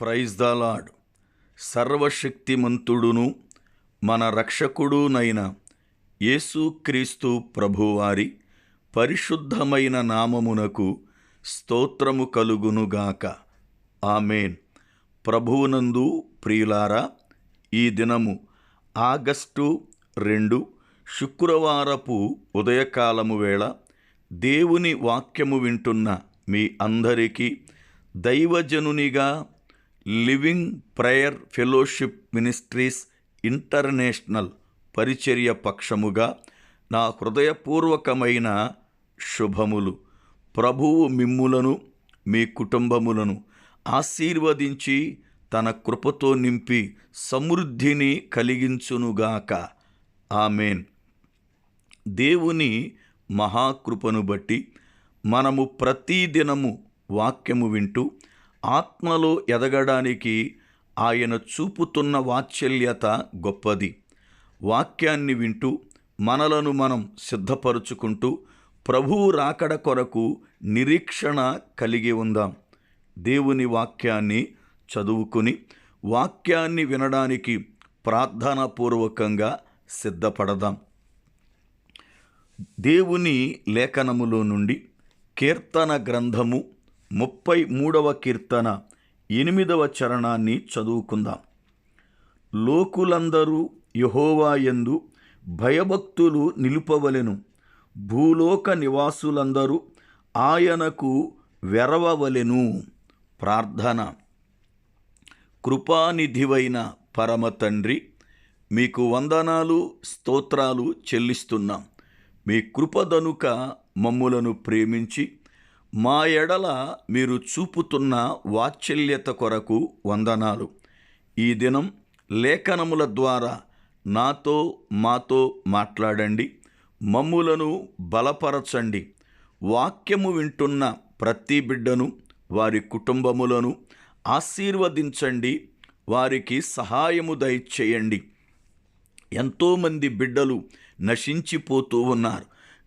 Praise the lord సర్వశక్తిమంతుడును మన రక్షకుడునైన యేసుక్రీస్తు ప్రభువారి పరిశుద్ధమైన నామమునకు స్తోత్రము కలుగునుగాక ఆమెన్. ప్రభువునందు ప్రియులారా ఈ దినము ఆగస్టు రెండు శుక్రవారపు ఉదయకాలము వేళ దేవుని వాక్యము వింటున్న మీ అందరికీ దైవజనునిగా living prayer fellowship ministries international పరిచర్య పక్షముగా నా హృదయపూర్వకమైన శుభములు. ప్రభువు మిమ్ములను మీ కుటుంబములను ఆశీర్వదించి తన కృపతో నింపి సమృద్ధిని కలిగించునుగాక. ఆమెన్. దేవుని మహాకృపను బట్టి మనము ప్రతిదినము వాక్యము వింటూ ఆత్మలో ఎదగడానికి ఆయన చూపుతున్న వాత్సల్యత గొప్పది. వాక్యాన్ని వింటూ మనలను మనం సిద్ధపరుచుకుంటూ ప్రభువు రాకడ కొరకు నిరీక్షణ కలిగి ఉందాం. దేవుని వాక్యాన్ని చదువుకుని వాక్యాన్ని వినడానికి ప్రార్థనాపూర్వకంగా సిద్ధపడదాం. దేవుని లేఖనములో నుండి కీర్తన గ్రంథము ముప్పై మూడవ కీర్తన ఎనిమిదవ చరణాన్ని చదువుకుందాం. లోకులందరూ యహోవాయందు భయభక్తులు నిలుపవలెను. భూలోక నివాసులందరూ ఆయనకు వెరవవలెను. ప్రార్థన. కృపానిధివైన పరమ తండ్రి మీకు వందనాలు స్తోత్రాలు చెల్లిస్తున్నాం. మీ కృపదనుక మమ్ములను ప్రేమించి మా ఎడల మీరు చూపుతున్న వాత్సల్యత కొరకు వందనాలు. ఈ దినం లేఖనముల ద్వారా నాతో మాతో మాట్లాడండి. మమ్ములను బలపరచండి. వాక్యము వింటున్న ప్రతి బిడ్డను వారి కుటుంబములను ఆశీర్వదించండి. వారికి సహాయము దయచేయండి. ఎంతోమంది బిడ్డలు నశించిపోతూ ఉన్నారు.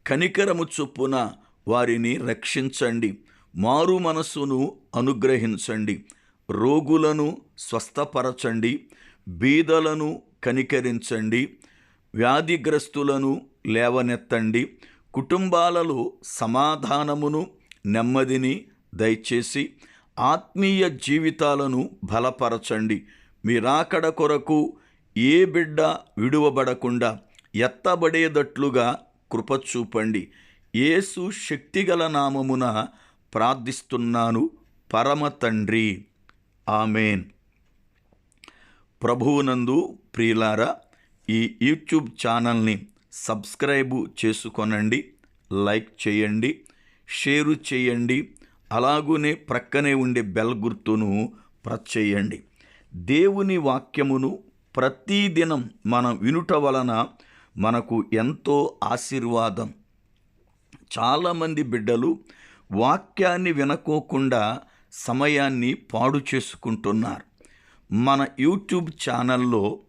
కనికరము చొప్పున వారిని రక్షించండి. మారు మనసును అనుగ్రహించండి. రోగులను స్వస్థపరచండి. బీదలను కనికరించండి. వ్యాధిగ్రస్తులను లేవనెత్తండి. కుటుంబాలలో సమాధానమును నెమ్మదిని దయచేసి ఆత్మీయ జీవితాలను బలపరచండి. మీరాకడ కొరకు ఏ బిడ్డ విడువబడకుండా ఎత్తబడేటట్లుగా కృప చూపండి యేసు శక్తిగల నామమున ప్రార్థిస్తున్నాను. పరమ తండ్రి. ఆమెన్. ప్రభువునందు ప్రియులారా ఈ యూట్యూబ్ ఛానల్ని సబ్స్క్రైబు చేసుకొనండి లైక్ చేయండి షేరు చేయండి అలాగునే ప్రక్కనే ఉండే బెల్ గుర్తును ప్రెస్ చేయండి. దేవుని వాక్యమును ప్రతిదినం మనం వినుట వలన మనకు ఎంతో ఆశీర్వాదం చాలామంది బిడ్డలు వాక్యాన్ని వినకోకుండా సమయాన్ని పాడు చేసుకుంటున్నారు. మన యూట్యూబ్ ఛానల్లో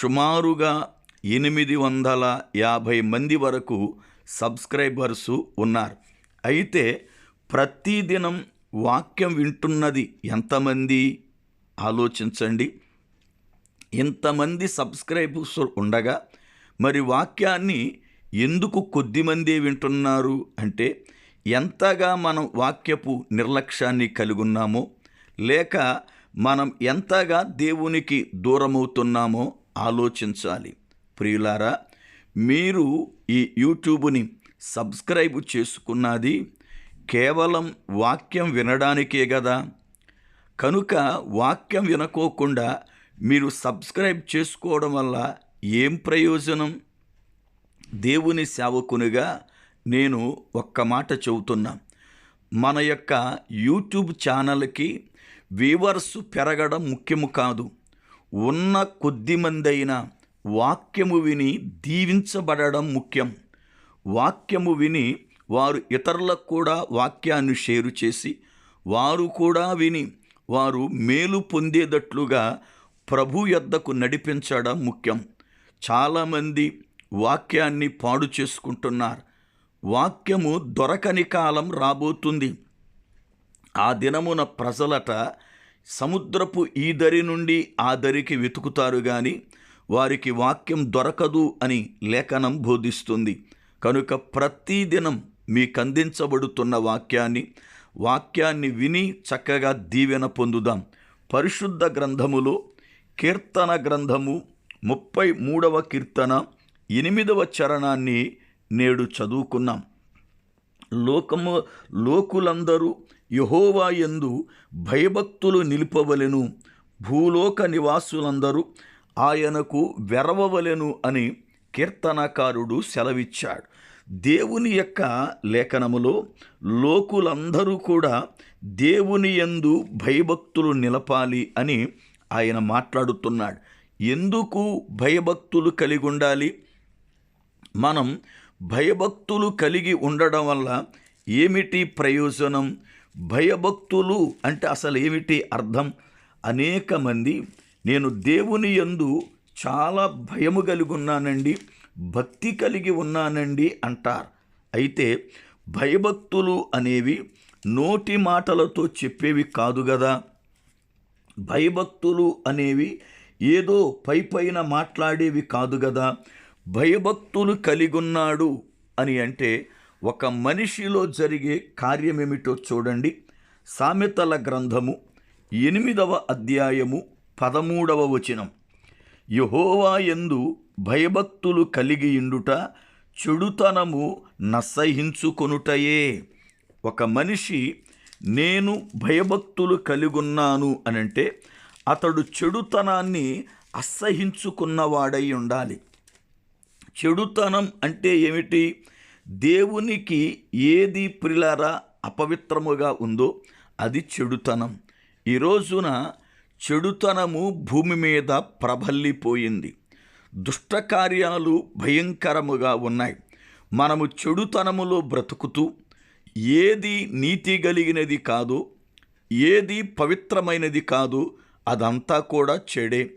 సుమారుగా ఎనిమిది వందల యాభై మంది వరకు సబ్స్క్రైబర్సు ఉన్నారు. అయితే ప్రతిదినం వాక్యం వింటున్నది ఎంతమంది? ఆలోచించండి. ఇంతమంది సబ్స్క్రైబర్స్ ఉండగా మరి వాక్యాన్ని ఎందుకు కొద్దిమందే వింటున్నారు అంటే ఎంతగా మనం వాక్యపు నిర్లక్ష్యాన్ని కలిగున్నామో లేక మనం ఎంతగా దేవునికి దూరమవుతున్నామో ఆలోచించాలి. ప్రియులారా మీరు ఈ యూట్యూబ్ని సబ్స్క్రైబ్ చేసుకున్నది కేవలం వాక్యం వినడానికే కదా కనుక వాక్యం వినకోకుండా మీరు సబ్స్క్రైబ్ చేసుకోవడం వల్ల ఏం ప్రయోజనం? దేవుని సేవకునిగా నేను ఒక్క మాట చెబుతున్నా. మన యొక్క యూట్యూబ్ ఛానల్కి వ్యూవర్స్ పెరగడం ముఖ్యము కాదు. ఉన్న కొద్ది మందైనా వాక్యము విని దీవించబడడం ముఖ్యం. వాక్యము విని వారు ఇతరులకు కూడా వాక్యాన్ని షేరు చేసి వారు కూడా విని వారు మేలు పొందేటట్లుగా ప్రభు యొద్దకు నడిపించడం ముఖ్యం. చాలామంది వాక్యాన్ని పాడు చేసుకుంటున్నారు. వాక్యము దొరకని కాలం రాబోతుంది. ఆ దినమున ప్రజలట సముద్రపు ఈ దరి నుండి ఆ దరికి వెతుకుతారు గాని వారికి వాక్యం దొరకదు అని లేఖనం బోధిస్తుంది. కనుక ప్రతిదినం మీకు అందించబడుతున్న వాక్యాన్ని వాక్యాన్ని విని చక్కగా దీవెన పొందుదాం. పరిశుద్ధ గ్రంథములో కీర్తన గ్రంథము ముప్పై మూడవ కీర్తన ఎనిమిదవ చరణాన్ని నేడు చదువుకున్నాం. లోకము లోకులందరూ యహోవా యందు భయభక్తులు నిలుపవలెను. భూలోక నివాసులందరూ ఆయనకు వెరవవలెను అని కీర్తనకారుడు సెలవిచ్చాడు. దేవుని యొక్క లేఖనములో లోకులందరూ కూడా దేవుని యందు భయభక్తులు నిలపాలి అని ఆయన మాట్లాడుతున్నాడు. ఎందుకు భయభక్తులు కలిగి ఉండాలి మనం భయభక్తులు కలిగి ఉండడం వల్ల ఏమిటి ప్రయోజనం? భయభక్తులు అంటే అసలు ఏమిటి అర్థం? అనేక మంది నేను దేవుని యందు చాలా భయము కలిగి ఉన్నానండి భక్తి కలిగి ఉన్నానండి అంటారు. అయితే భయభక్తులు అనేవి నోటి మాటలతో చెప్పేవి కాదు కదా భయభక్తులు అనేవి ఏదో పై పైన మాట్లాడేవి కాదు కదా భయభక్తులు కలిగున్నాడు అని అంటే ఒక మనిషిలో జరిగే కార్యమేమిటో చూడండి. సామెతల గ్రంథము ఎనిమిదవ అధ్యాయము పదమూడవ వచనం. యహోవా ఎందు భయభక్తులు కలిగి ఇండుట చెడుతనము నసహించుకొనుటయే. ఒక మనిషి నేను భయభక్తులు కలిగున్నాను అనంటే అతడు చెడుతనాన్ని అసహించుకున్నవాడై ఉండాలి. చెడుతనం అంటే ఏమిటి? దేవునికి ఏది ప్రిలరా అపవిత్రముగా ఉందో అది చెడుతనం. ఈ రోజున చెడుతనము భూమి మీద ప్రబల్లిపోయింది దుష్టకార్యాలు భయంకరముగా ఉన్నాయి. మనము చెడుతనములో బ్రతుకుతూ ఏది నీతి కలిగినది కాదు ఏది పవిత్రమైనది కాదు అదంతా కూడా చెడే.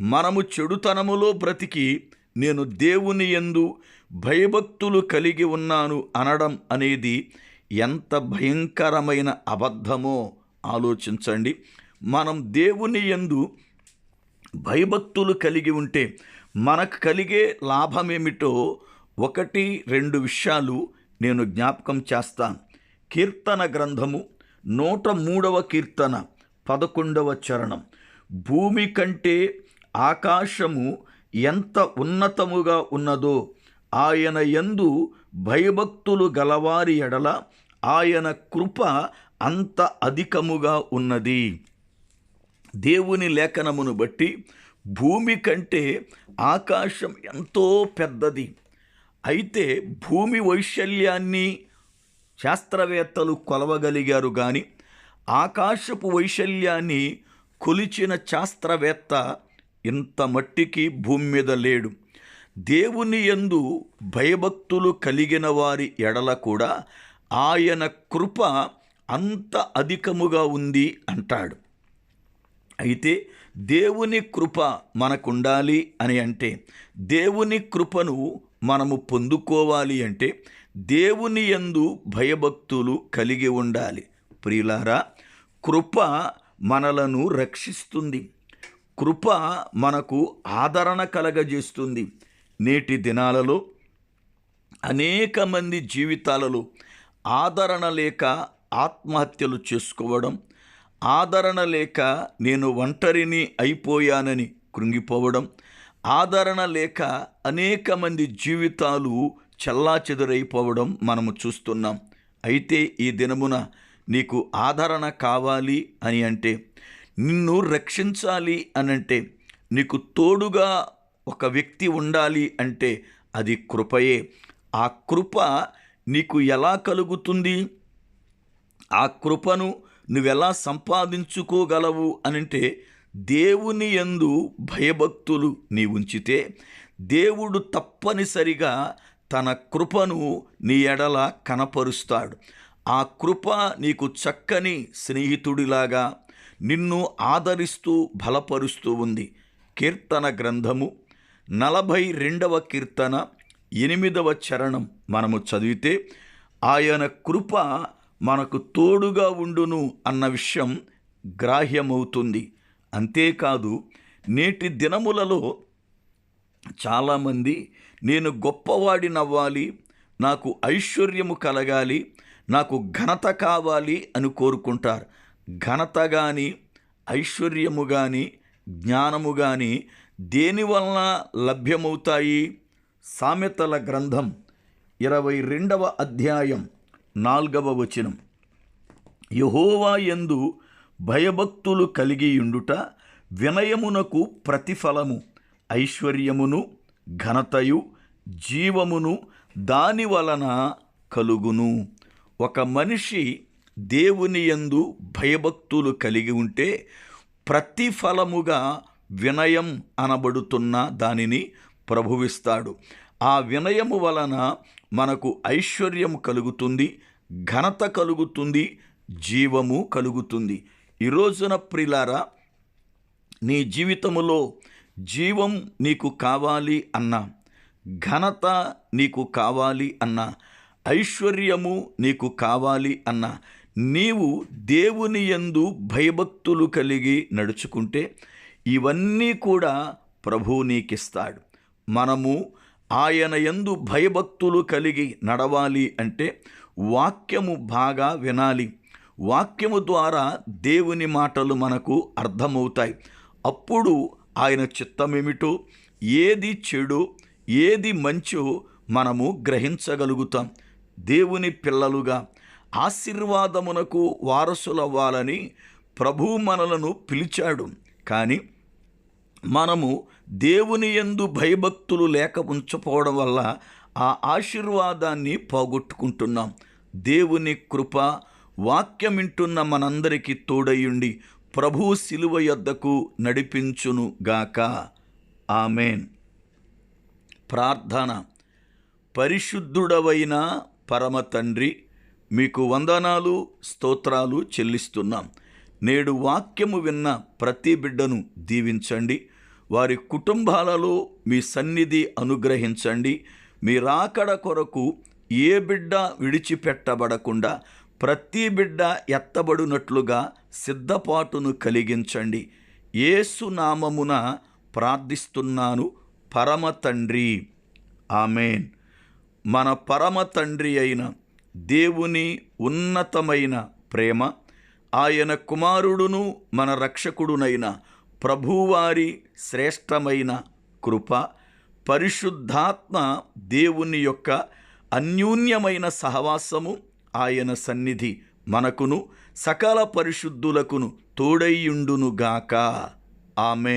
మనము చెడుతనములో బ్రతికి నేను దేవుని యందు భయభక్తులు కలిగి ఉన్నాను అనడం అనేది ఎంత భయంకరమైన అబద్ధమో ఆలోచించండి. మనం దేవుని యందు భయభక్తులు కలిగి ఉంటే మనకు కలిగే లాభమేమిటో ఒకటి రెండు విషయాలు నేను జ్ఞాపకం చేస్తాను. కీర్తన గ్రంథము నూట మూడవ కీర్తన పదకొండవ చరణం. భూమి కంటే ఆకాశము ఎంత ఉన్నతముగా ఉన్నదో ఆయన యందు భయభక్తులు గలవారి ఎడల ఆయన కృప అంత అధికముగా ఉన్నది. దేవుని లేఖనమును బట్టి భూమి కంటే ఆకాశం ఎంతో పెద్దది. అయితే భూమి వైశల్యాన్ని శాస్త్రవేత్తలు కొలవగలిగారు కానీ ఆకాశపు వైశల్యాన్ని కొలిచిన శాస్త్రవేత్త ఇంత మట్టికి భూమి మీద లేడు. దేవుని యందు భయభక్తులు కలిగిన వారి ఎడల కూడా ఆయన కృప అంత అధికముగా ఉంది అంటాడు. అయితే దేవుని కృప మనకుండాలి అని అంటే దేవుని కృపను మనము పొందుకోవాలి అంటే దేవుని యందు భయభక్తులు కలిగి ఉండాలి. ప్రియులారా కృప మనలను రక్షిస్తుంది. కృప మనకు ఆదరణ కలగజేస్తుంది. నేటి దినాలలో అనేక మంది జీవితాలలో ఆదరణ లేక ఆత్మహత్యలు చేసుకోవడం ఆదరణ లేక నేను ఒంటరిని అయిపోయానని కృంగిపోవడం ఆదరణ లేక అనేక మంది జీవితాలు చెల్లాచెదురైపోవడం మనము చూస్తున్నాం. అయితే ఈ దినమున నీకు ఆదరణ కావాలి అని అంటే నిన్ను రక్షించాలి అనంటే నీకు తోడుగా ఒక వ్యక్తి ఉండాలి అంటే అది కృపయే. ఆ కృప నీకు ఎలా కలుగుతుంది? ఆ కృపను నువ్వెలా సంపాదించుకోగలవు అనంటే దేవుని యందు భయభక్తులు నీ ఉంచితే దేవుడు తప్పనిసరిగా తన కృపను నీ ఎడల కనపరుస్తాడు. ఆ కృప నీకు చక్కని స్నేహితుడిలాగా నిన్ను ఆదరిస్తూ బలపరుస్తూ ఉంది. కీర్తన గ్రంథము నలభై రెండవ కీర్తన ఎనిమిదవ చరణం మనము చదివితే ఆయన కృప మనకు తోడుగా ఉండును అన్న విషయం గ్రాహ్యమవుతుంది. అంతేకాదు నేటి దినములలో చాలామంది నేను గొప్పవాడినవ్వాలి నాకు ఐశ్వర్యము కలగాలి నాకు ఘనత కావాలి అని కోరుకుంటారు. ఘనత కానీ ఐశ్వర్యము కానీ జ్ఞానము కానీ దేనివలన లభ్యమవుతాయి? సామెతల గ్రంథం ఇరవై రెండవ అధ్యాయం నాల్గవ వచనం. యహోవా యందు భయభక్తులు కలిగియుండుట వినయమునకు ప్రతిఫలము. ఐశ్వర్యమును ఘనతయు జీవమును దాని వలన కలుగును. ఒక మనిషి దేవుని యందు భయభక్తులు కలిగి ఉంటే ప్రతిఫలముగా వినయం అనబడుతున్న దానిని ప్రభువిస్తాడు. ఆ వినయము వలన మనకు ఐశ్వర్యం కలుగుతుంది ఘనత కలుగుతుంది జీవము కలుగుతుంది. ఈ రోజున ప్రిలారా నీ జీవితములో జీవం నీకు కావాలి అన్నా ఘనత నీకు కావాలి అన్నా ఐశ్వర్యము నీకు కావాలి అన్నా నీవు దేవుని యందు భయభక్తులు కలిగి నడుచుకుంటే ఇవన్నీ కూడా ప్రభువు నీకిస్తాడు. మనము ఆయన యందు భయభక్తులు కలిగి నడవాలి అంటే వాక్యము బాగా వినాలి. వాక్యము ద్వారా దేవుని మాటలు మనకు అర్థమవుతాయి. అప్పుడు ఆయన చిత్తమేమిటో ఏది చెడు ఏది మంచో మనము గ్రహించగలుగుతాం. దేవుని పిల్లలుగా ఆశీర్వాదమునకు వారసులవ్వాలని ప్రభు మనలను పిలిచాడు. కానీ మనము దేవుని యందు భయభక్తులు లేక ఉంచపోవడం వల్ల ఆ ఆశీర్వాదాన్ని పోగొట్టుకుంటున్నాం. దేవుని కృప వాక్యం వింటున్న మనందరికీ తోడయుండి ప్రభు శిలువ యొద్దకు నడిపించును గాక. ఆమెన్. ప్రార్థన. పరిశుద్ధుడవైన పరమ తండ్రి మీకు వందనాలు స్తోత్రాలు చెల్లిస్తున్నాం. నేడు వాక్యము విన్న ప్రతి బిడ్డను దీవించండి. వారి కుటుంబాలలో మీ సన్నిధి అనుగ్రహించండి. మీ రాకడ కొరకు ఏ బిడ్డ విడిచిపెట్టబడకుండా ప్రతి బిడ్డ ఎత్తబడినట్లుగా సిద్ధపాటును కలిగించండి. ఏసు నామమున ప్రార్థిస్తున్నాను పరమ తండ్రి. ఆమెన్. మన పరమ తండ్రి అయిన దేవుని ఉన్నతమైన ప్రేమ ఆయన కుమారుడును మన రక్షకుడునైన ప్రభువారి శ్రేష్టమైన కృప పరిశుద్ధాత్మ దేవుని యొక్క అన్యూన్యమైన సహవాసము ఆయన సన్నిధి మనకును సకల పరిశుద్ధులకును తోడైయుండునుగాక. ఆమె